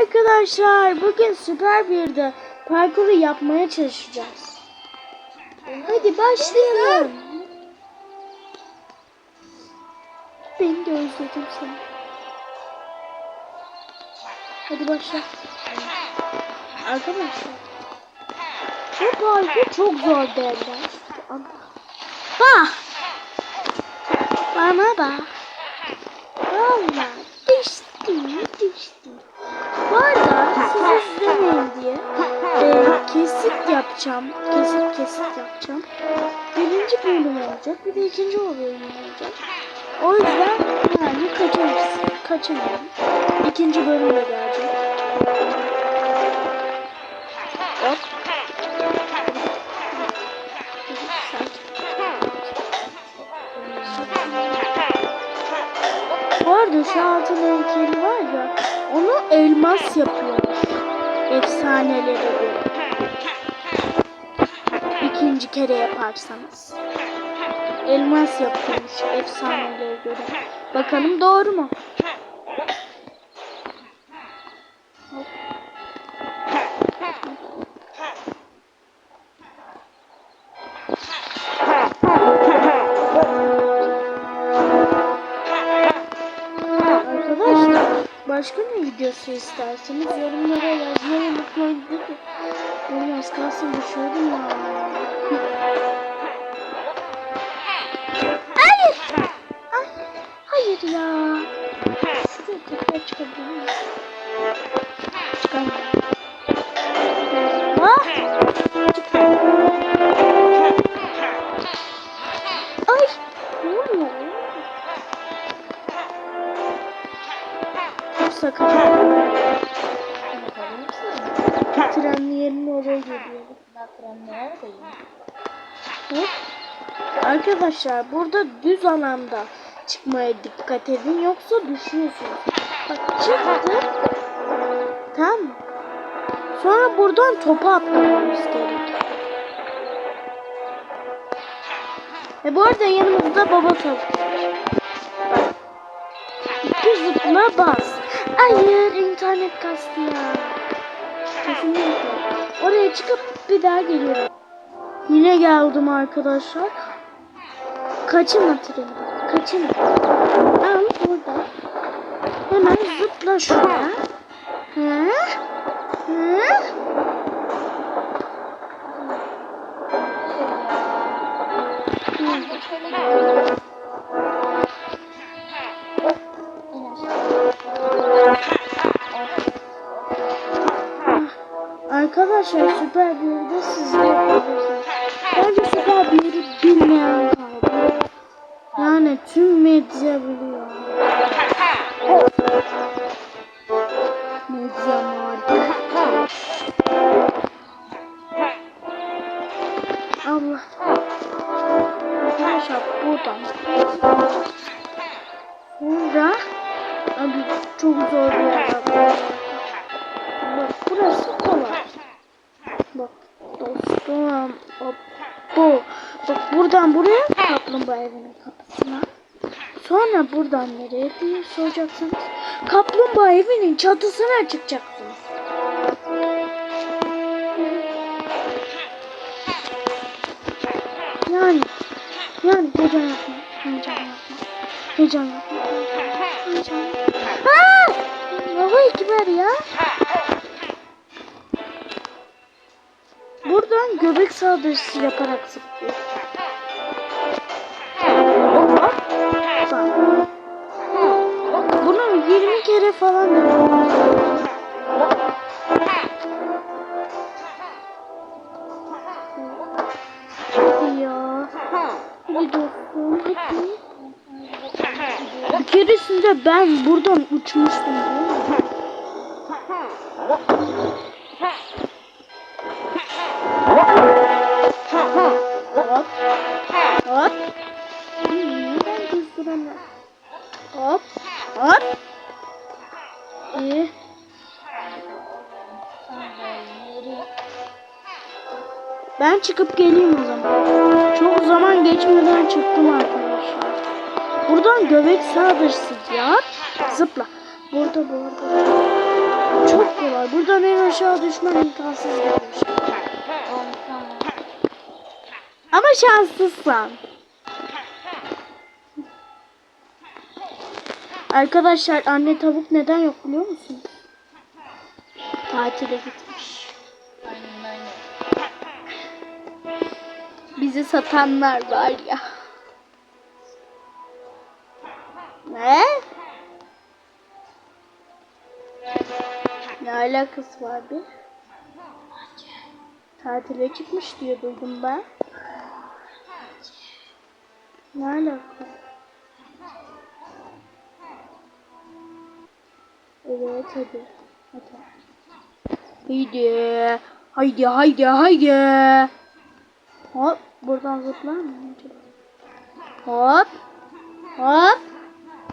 arkadaşlar. Bugün süper bir de parkuru yapmaya çalışacağız. Hadi başlayalım. Ben de özledim seni. Hadi başla. Arkadaşlar. Bu parkur çok zor derler. Bak. Bana bak. Valla düştüm düştüm. Bu arada siz izlemeyin diye e, kesit yapacağım. Kesit kesit yapacağım. Birinci bölüm olacak. Bir de ikinci bölüm olacak. O yüzden yani kaçırırsın. Kaçırmayın. İkinci bölüm de gelecek. Hop. Bu arada şu altın heykeli var ya elmas yapıyor. Efsanelere göre. İkinci kere yaparsanız. Elmas yapıyormuş efsanelere göre. Bakalım doğru mu? Başka ne videosu isterseniz yorumlara yazmayı unutmayın. Benim az kalsın düşüyordum ya. Hayır. Ay, hayır ya. Şuraya tekrar çıkabilir miyim? Oraya geliyorum. Hop. Arkadaşlar burada düz alanda çıkmaya dikkat edin yoksa düşüyorsunuz. Bak çıktı. Tamam? Sonra buradan topa atlamamız gerekiyor. Ve bu arada yanımızda baba tavuk. Bak. İki zıpla bas. Hayır internet kastı ya. Kesinlikle. Oraya çıkıp bir daha geliyorum. Yine geldim arkadaşlar. Kaçın treni. Kaçın. Al burada. Hemen zıpla şuraya. Tüm medya biliyor. Medya marka. Allah. Arkadaşlar buradan. Burada. Abi çok zor bir yer. Bak burası kolay. Bak dostum. Hop, bu. Bak buradan buraya kaplumbağa evinin kapısına. Sonra buradan nereye diye soracaksınız. Kaplumbağa evinin çatısına çıkacaksınız. Yani yani heyecan yapma. Heyecan yapma. Heyecan yapma. Heyecan yapma. Aa! Baba ekber ya. Buradan göbek saldırısı yaparak zıplıyor. 20 kere falan ya. Hadi dostum hadi. Bir keresinde ben buradan uçmuştum. Ben çıkıp geleyim o zaman. Çok zaman geçmeden çıktım arkadaşlar. Buradan göbek saldırısı yap. Zıpla. Burada burada. çok kolay. Buradan en aşağı düşmen imkansız tamam. Ama şanslısın. Arkadaşlar anne tavuk neden yok biliyor musun? Tatile gitmiş. Bizi satanlar var ya. Ne? Ne alakası var bir? Tatile çıkmış diye duydum ben. Ne alaka? Evet hadi. Hadi. Haydi. Haydi haydi haydi. Hop. Buradan zıplar mı? Hop. Hop.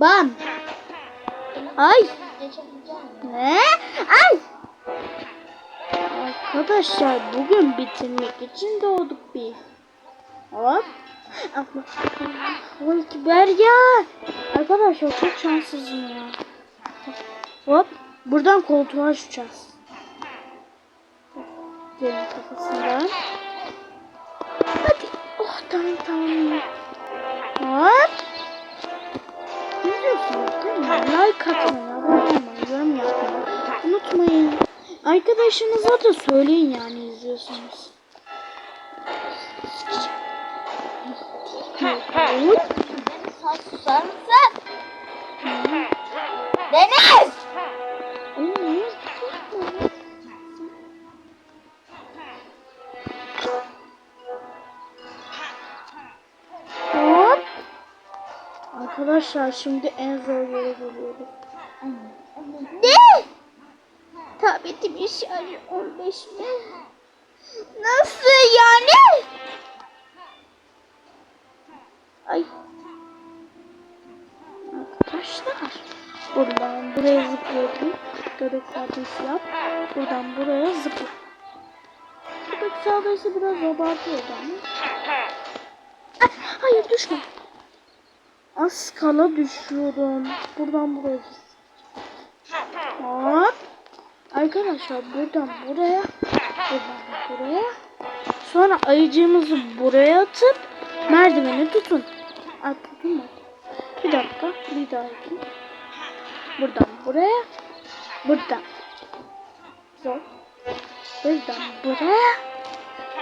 Bam. Ay. Ne? Ay. Arkadaşlar bugün bitirmek için doğduk bir. Hop. Allah kiber ya. Arkadaşlar çok şanssızım ya. Hop. Buradan koltuğa açacağız. Gelin kafasından. Oh tamam tamam. Hop. Ne diyorsunuz değil mi? Like atmayı, abone olmayı, yorum yapmayı unutmayın. Arkadaşınıza da söyleyin yani izliyorsanız. Hop. Deniz Arkadaşlar şimdi en zor yere geliyoruz. Ne? Tabletim şarjı 15 mi? Nasıl yani? Ay. Arkadaşlar. Buradan buraya zıplayalım. Göbek saldırısı yap. Buradan buraya zıpla. Göbek saldırısı biraz abartıyor ama. Hayır düşme. Az kala düşüyorum. Buradan buraya Hop. Arkadaşlar buradan buraya. Buradan buraya. Sonra ayıcığımızı buraya atıp merdiveni tutun. Tutun mu? Bir dakika. Bir daha yapayım. Buradan buraya. Buradan. Zor. Buradan buraya.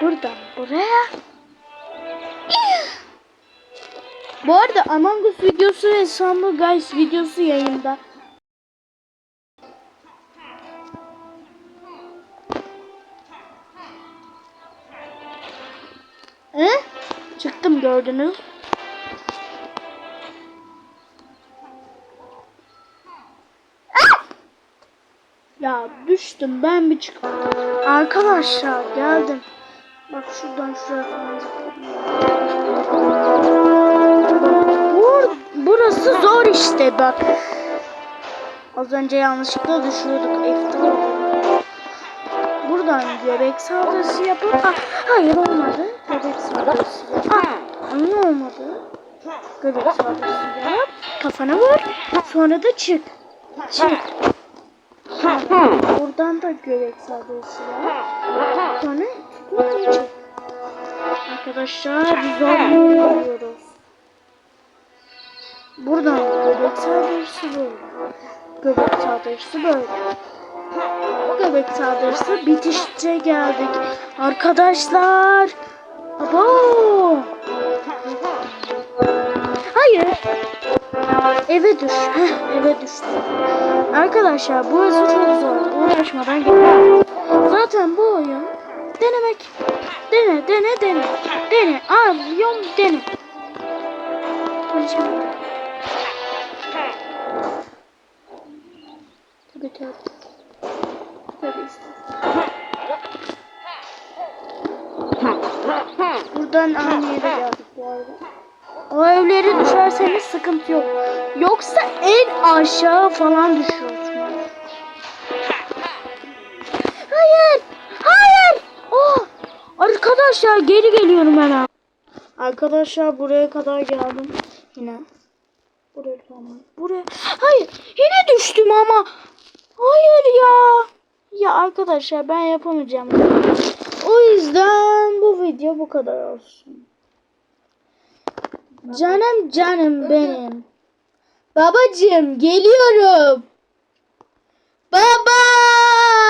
Buradan buraya. Bu arada Among Us videosu ve Summer Guys videosu yayında. He? Çıktım gördünüz. Ya düştüm ben bir çıktım. Arkadaşlar geldim. Bak şuradan şuraya falan Bur işte bak. Az önce yanlışlıkla düşürdük. Eftir Buradan göbek saldırısı yapıp ah, hayır olmadı. Göbek saldırısı yap. Ah, aynı olmadı. Göbek saldırısı yap. Kafana vur. Sonra da çık. Çık. Buradan da göbek saldırısı yap. Sonra tutmadan çık. Arkadaşlar zor yapıyoruz. Buradan göbek saldırısı böyle. Göbek saldırısı böyle. Göbek saldırısı bitişçe geldik. Arkadaşlar. Abo. Hayır. Eve düş. Heh, eve düştüm. Arkadaşlar burası çok zor. Uğraşmadan gidelim. Zaten bu oyun denemek. Dene, dene, dene. Dene. Al, yom, dene. Konuşamadım. Tabii. Tabii istedim. Buradan aynı yere geldik bu arada. O evlere düşerseniz sıkıntı yok. Yoksa en aşağı falan düşüyorsunuz. Hayır! Hayır! Oh! Arkadaşlar geri geliyorum hemen. Arkadaşlar buraya kadar geldim. Yine. Buraya tamam. Buraya. Hayır! Yine düştüm ama. Hayır ya. arkadaşlar ben yapamayacağım. O yüzden bu video bu kadar olsun. Canım canım benim. Babacığım geliyorum. Babacığım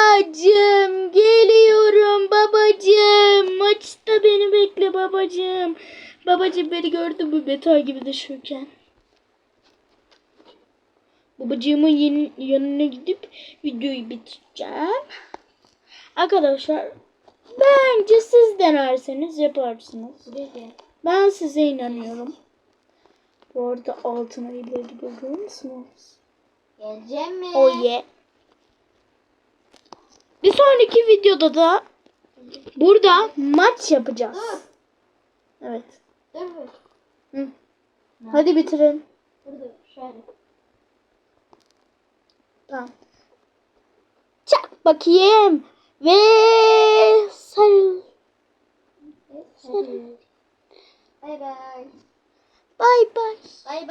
geliyorum babacığım. Maçta beni bekle babacığım. Babacığım beni gördü mü beta gibi düşürken. Babacığımın yeni, yanına gidip videoyu bitireceğim. Arkadaşlar bence siz denerseniz yaparsınız. Ben size inanıyorum. Bu arada altına ileri görüyor musunuz? Geleceğim mi? Oh yeah. Bir sonraki videoda da burada maç yapacağız. Evet. Dur dur. Hı. Hadi bitirelim. Dur dur. Şöyle. Tamam. Çak bakayım. Ve sarıl. Hadi. Bay bay. Bay bay. Bay bay.